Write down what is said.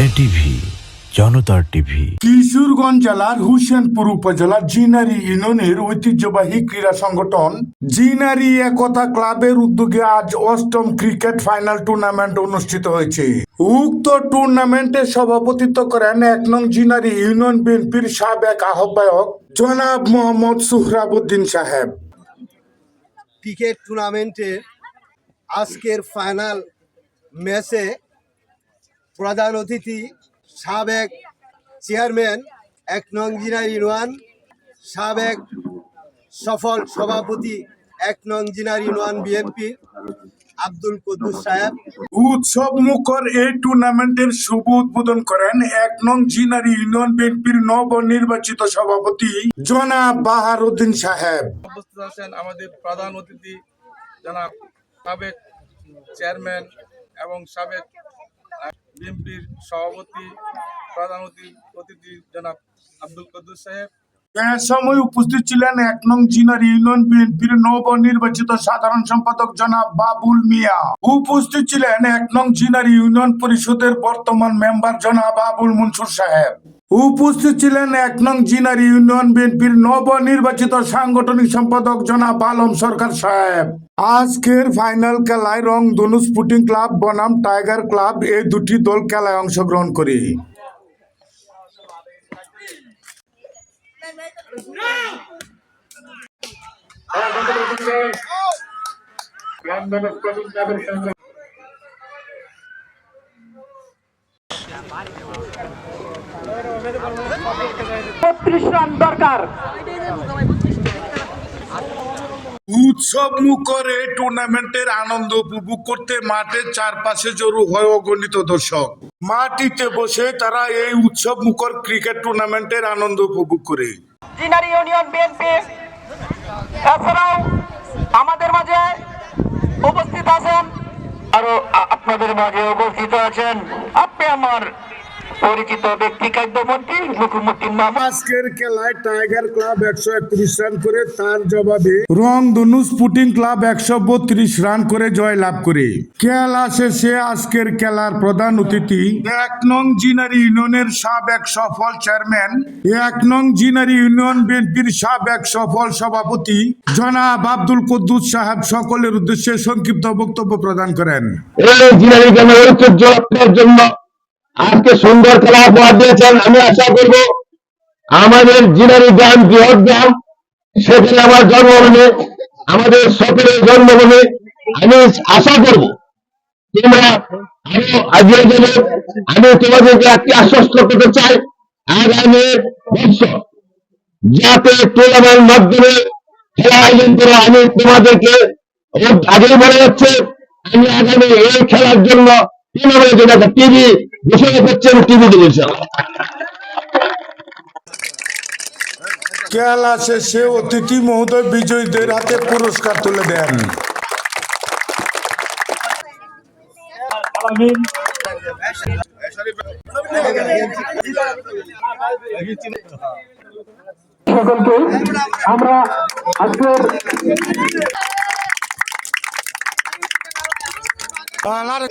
ATV জনতার TV. Kishoreganj জেলার হুসেনপুর উপজেলার জিনারি ইউনিয়নের ঐতিহ্যবাহী ক্রীড়া সংগঠন জিনারি একতা ক্লাবের উদ্যোগে আজ অষ্টম ক্রিকেট ফাইনাল টুর্নামেন্ট অনুষ্ঠিত হয়েছে। উক্ত টুর্নামেন্টে সভাপতিত্ব করেন এক নং জিনারি ইউনিয়ন বিএনপির সাবেক আহ্বায়ক জনাব মোহাম্মদ সুহরাবুদ্দিন সাহেব। ক্রিকেট টুর্নামেন্টে আজকের ফাইনাল ম্যাচে প্রধান অতিথি সাবেক চেয়ারম্যান এক নং জিনার ইউনিয়ন সাবেক সফল সভাপতি এক নং জিনার ইউনিয়ন বিএনপি আব্দুল কুদ্দুস সাহেব। উৎসব মুখর এই টুর্নামেন্টের শুভ উদ্বোধন করেন এক নং জিনারি ইউনিয়ন বিএনপির নবনির্বাচিত সভাপতি জনাব বাহারুদ্দিন সাহেব। উপস্থিত আছেন আমাদের প্রধান অতিথি জনাব সাবেক চেয়ারম্যান এবং সাবেক বিএনপির সভাপতি, প্রধান অতিথি জনাব আব্দুল কদুর সাহেব। সময় উপস্থিত ছিলেন এক নং জিনার ইউনিয়ন বিএনপির নবনির্বাচিত সাধারণ সম্পাদক জনাব বাবুল মিয়া। উপস্থিত ছিলেন এক নং জিনার ইউনিয়ন পরিষদের বর্তমান মেম্বার জনাব আবুল মনসুর সাহেব। উপস্থিত ছিলেন এক নং জিনার ইউনিয়ন বিএনপির নবনির্বাচিত সাংগঠনিক সম্পাদক জনাব আলম সরকার সাহেব। আজকের ফাইনাল খেলায় রং ধনু স্পুটিং ক্লাব, বনাম টাইগার ক্লাব এই দুটি দল খেলায় অংশগ্রহণ করে। বত্রিশ রান দরকার। উৎসব মুখর এই টুর্নামেন্টের আনন্দ উপভোগ করতে মাঠের চারপাশে জড়ো হয় অগণিত দর্শক। মাটিতে বসে তারা এই উৎসব মুখর ক্রিকেট টুর্নামেন্টের আনন্দ উপভোগ করে। জিনারি ইউনিয়ন বিএনপি এছাড়াও আমাদের মাঝে উপস্থিত আছেন। আরও আপনাদের মাঝে উপস্থিত আছেন। আপনি আমার পরিচিত ব্যক্তি খাদ্যমন্ত্রী মামা। আজকের খেলায় টাইগার ক্লাব একশো একত্রিশ রান করে তার জবাবে রংধনু স্পুটিং ক্লাব একশো বত্রিশ রান করে জয় লাভ করে। খেলা শেষে আজকের খেলার প্রধান অতিথি এক নং জিনারি ইউনিয়নের সাবেক সফল চেয়ারম্যান এক নং জিনারি ইউনিয়ন বিএনপির সাবেক সফল সভাপতি জনাব আব্দুল কদ্দুস সাহেব সকলের উদ্দেশ্যে সংক্ষিপ্ত বক্তব্য প্রদান করেন। জন্য আজকে সুন্দর খেলা উপহার দিয়েছেন, আমি আশা করব আমাদের জিনারি গ্রাম বৃহৎ গ্রাম, সেখানে আমার জন্মভূমি, আমাদের সকলের জন্মভূমি, আমি আশা করব তোমরা আরও এগিয়ে গেলে আমি তোমাদেরকে একটি আশ্বস্ত করতে চাই, আগামী বছর যাতে টুর্নামেন্ট মাধ্যমে খেলা আয়োজন করে আমি তোমাদেরকে আগেই বলে যাচ্ছে, আমি আগামী এই খেলার জন্য একটা টিভি করছি আমি টিভি দেবো ইনশাআল্লাহ। খেলা শেষে অতিথি মহোদয় বিজয়ীদের হাতে পুরস্কার তুলে দেন সকলকে আমরা আজকের a lot of